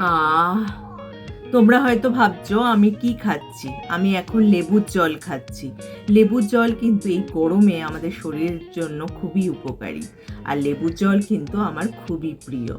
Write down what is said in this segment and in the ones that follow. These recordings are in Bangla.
আহ তোমরা হয়তো ভাবছ, আমি কি খাচ্ছি? আমি এখন লেবুর জল খাচ্ছি। লেবুর জল কিন্তু এই গরমে আমাদের শরীরের জন্য খুবই উপকারী। আর লেবুর জল কিন্তু আমার খুবই প্রিয়।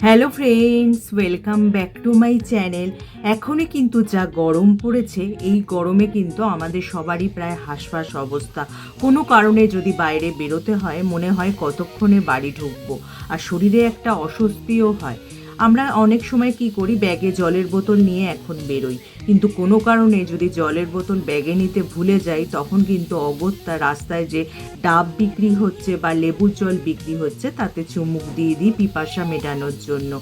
Hello friends welcome back to my channel এখনই কিন্তু যা গরম পড়েছে, এই গরমে কিন্তু আমাদের সবারই প্রায় হাঁসফাঁস অবস্থা। কোনো কারণে যদি বাইরে বেরোতে হয়, মনে হয় কতক্ষণে বাড়ি ঢুকবো। আর শরীরে একটা অস্বস্তিও হয়। আমরা অনেক সময় কি করি, ব্যাগে জলের বোতল নিয়ে এখন বেরোই। কিন্তু কোনো কারণে যদি জলের বোতল ব্যাগে নিতে ভুলে যাই, তখন কিন্তু অগত্যা রাস্তায় যে ডাব বিক্রি হচ্ছে বা লেবুর জল বিক্রি হচ্ছে, তাতে চুমুক দিয়ে দিই পিপাসা মেটানোর জন্য।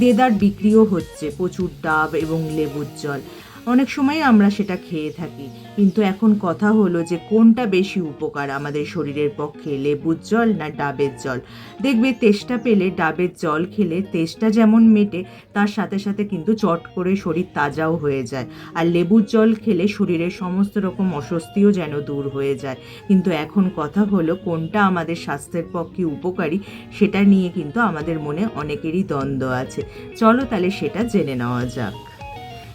দেদার বিক্রিও হচ্ছে প্রচুর ডাব এবং লেবুর জল। অনেক সময় আমরা সেটা খেয়ে থাকি। কিন্তু এখন কথা হলো যে কোনটা বেশি উপকার আমাদের শরীরের পক্ষে, লেবুর জল না ডাবের জল? দেখবে তেষ্টা পেলে ডাবের জল খেলে তেষ্টা যেমন মেটে, তার সাথে সাথে কিন্তু চট করে শরীর তাজাও হয়ে যায়। আর লেবুর জল খেলে শরীরের সমস্ত রকম অস্বস্তিও যেন দূর হয়ে যায়। কিন্তু এখন কথা হলো কোনটা আমাদের স্বাস্থ্যের পক্ষে উপকারী, সেটা নিয়ে কিন্তু আমাদের মনে অনেকেরই দ্বন্দ্ব আছে। চলো তাহলে সেটা জেনে নেওয়া যাক।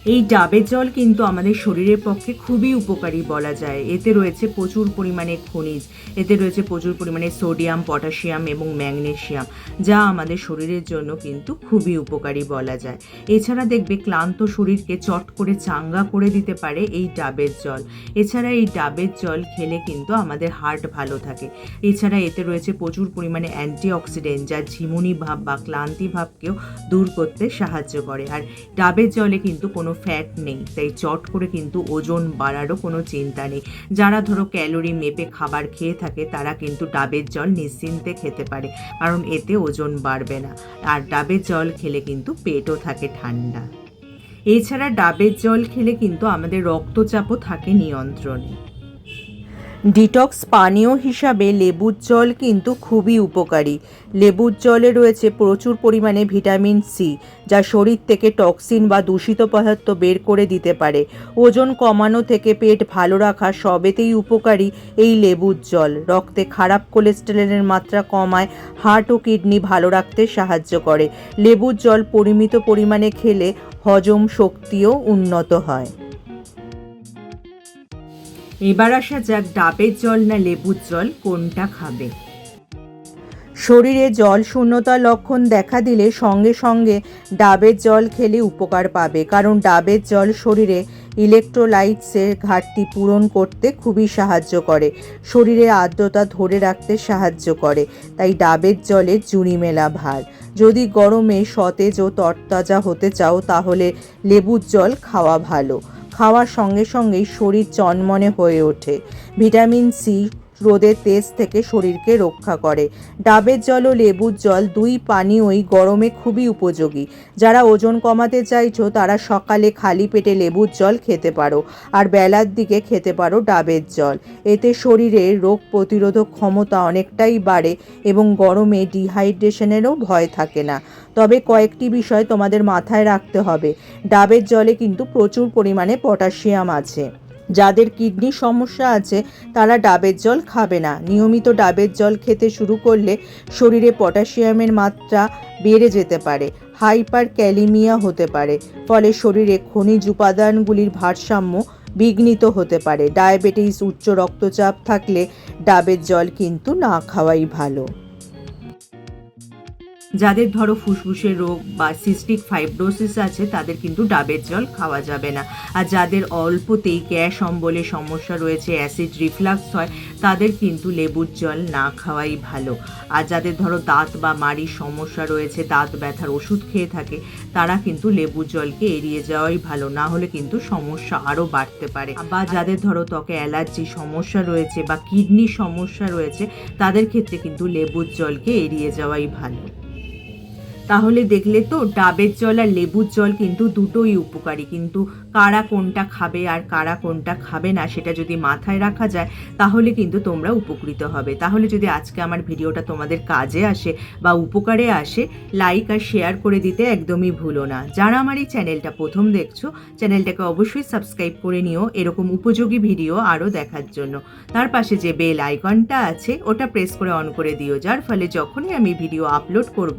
এই ডাবের জল কিন্তু আমাদের শরীরের পক্ষে খুবই উপকারী বলা যায়। এতে রয়েছে প্রচুর পরিমাণে খনিজ, এতে রয়েছে প্রচুর পরিমাণে সোডিয়াম, পটাশিয়াম এবং ম্যাগনেসিয়াম যা আমাদের শরীরের জন্য কিন্তু খুবই উপকারী বলা যায়। এছাড়া দেখবে ক্লান্ত শরীরকে চট করে চাঙ্গা করে দিতে পারে এই ডাবের জল। এছাড়া এই ডাবের জল খেলে কিন্তু আমাদের হার্ট ভালো থাকে। এছাড়া এতে রয়েছে প্রচুর পরিমাণে অ্যান্টিঅক্সিডেন্ট, যা ঝিমুনি ভাব বা ক্লান্তি ভাবকেও দূর করতে সাহায্য করে। আর ডাবের জলে কিন্তু কোনো ফ্যাট নেই। তাই চট করে কিন্তু ওজন বাড়ারও কোনো চিন্তা নেই। যারা ধরো ক্যালোরি মেপে খাবার খেয়ে থাকে, তারা কিন্তু ডাবের জল নিশ্চিন্তে খেতে পারে, কারণ এতে ওজন বাড়বে না। আর ডাবের জল খেলে কিন্তু পেটও থাকে ঠান্ডা। এছাড়া ডাবের জল খেলে কিন্তু আমাদের রক্তচাপও থাকে নিয়ন্ত্রণে। ডিটক্স পানীয় হিসাবে লেবুর জল কিন্তু খুবই উপকারী। লেবুর জলে রয়েছে প্রচুর পরিমাণে ভিটামিন সি যা শরীর থেকে টক্সিন বা দূষিত পদার্থ বের করে দিতে পারে। ওজন কমানো থেকে পেট ভালো রাখা সবেতেই উপকারী এই লেবুর জল। রক্তে খারাপ কোলেস্টেরলের মাত্রা কমায়, হার্ট ও কিডনি ভালো রাখতে সাহায্য করে। লেবুর জল পরিমিত পরিমাণে খেলে হজম শক্তিও উন্নত হয়। এবার আসা যাক ডাবের জল না লেবুর জল, কোনটা খাবে? শরীরে জল শূন্যতার লক্ষণ দেখা দিলে সঙ্গে সঙ্গে ডাবের জল খেলে উপকার পাবে, কারণ ডাবের জল শরীরে ইলেকট্রোলাইটসের ঘাটতি পূরণ করতে খুবই সাহায্য করে, শরীরে আর্দ্রতা ধরে রাখতে সাহায্য করে, তাই ডাবের জলে জুড়ি মেলা ভার। যদি গরমে সতেজ ও তরতাজা হতে চাও, তাহলে লেবুর জল খাওয়া ভালো। খাওয়ার সঙ্গে সঙ্গেই শরীর চনমনে হয়ে ওঠে। ভিটামিন সি রোদের তেজ থেকে শরীরকে রক্ষা করে। ডাবের জল ও লেবুর জল, দুই পানীয়ই গরমে খুবই উপযোগী। যারা ওজন কমাতে চাইছো, তারা সকালে খালি পেটে লেবুর জল খেতে পারো আর বেলার দিকে খেতে পারো ডাবের জল। এতে শরীরে রোগ প্রতিরোধক ক্ষমতা অনেকটাই বাড়ে এবং গরমে ডিহাইড্রেশনেরও ভয় থাকে না। তবে কয়েকটি বিষয় তোমাদের মাথায় রাখতে হবে। ডাবের জলে কিন্তু প্রচুর পরিমাণে পটাশিয়াম আছে। যাদের কিডনির সমস্যা আছে, তারা ডাবের জল খাবে না। নিয়মিত ডাবের জল খেতে শুরু করলে শরীরে পটাশিয়ামের মাত্রা বেড়ে যেতে পারে হাইপার ক্যালিমিয়া হতে পারে, ফলে শরীরে খনিজ উপাদানগুলির ভারসাম্য বিঘ্নিত হতে পারে। ডায়াবেটিস, উচ্চ রক্তচাপ থাকলে ডাবের জল কিন্তু না খাওয়াই ভালো। যাদের ধরো ফুসফুসের রোগ বা সিস্টিক ফাইব্রোসিস আছে, তাদের কিন্তু ডাবের জল খাওয়া যাবে না। আর যাদের অল্পতেই গ্যাস অম্বলে সমস্যা রয়েছে অ্যাসিড রিফ্লাক্স হয়, তাদের কিন্তু লেবুর জল না খাওয়াই ভালো। আর যাদের ধরো দাঁত বা মাড়ির সমস্যা রয়েছে, দাঁত ব্যথার ওষুধ খেয়ে থাকে, তারা কিন্তু লেবুর জলকে এড়িয়ে যাওয়াই ভালো, না হলে কিন্তু সমস্যা আরও বাড়তে পারে। বা যাদের ধরো ত্বকে অ্যালার্জি সমস্যা রয়েছে বা কিডনির সমস্যা রয়েছে, তাদের ক্ষেত্রে কিন্তু লেবুর জলকে এড়িয়ে যাওয়াই ভালো। তাহলে দেখলে তো ডাবের জল আর লেবুর জল কিন্তু দুটোই উপকারী। কিন্তু কারা কোনটা খাবে আর কারা কোনটা খাবে না সেটা যদি মাথায় রাখা যায়, তাহলে কিন্তু তোমরা উপকৃত হবে। তাহলে যদি আজকে আমার ভিডিওটা তোমাদের কাজে আসে বা উপকারে আসে লাইক আর শেয়ার করে দিতে একদমই ভুলো না। যারা আমার এই চ্যানেলটা প্রথম দেখছ চ্যানেলটাকে অবশ্যই সাবস্ক্রাইব করে নিও এরকম উপযোগী ভিডিও আরও দেখার জন্য। তার পাশে যে বেল আইকনটা আছে, ওটা প্রেস করে অন করে দিও। যার ফলে যখনই আমি ভিডিও আপলোড করব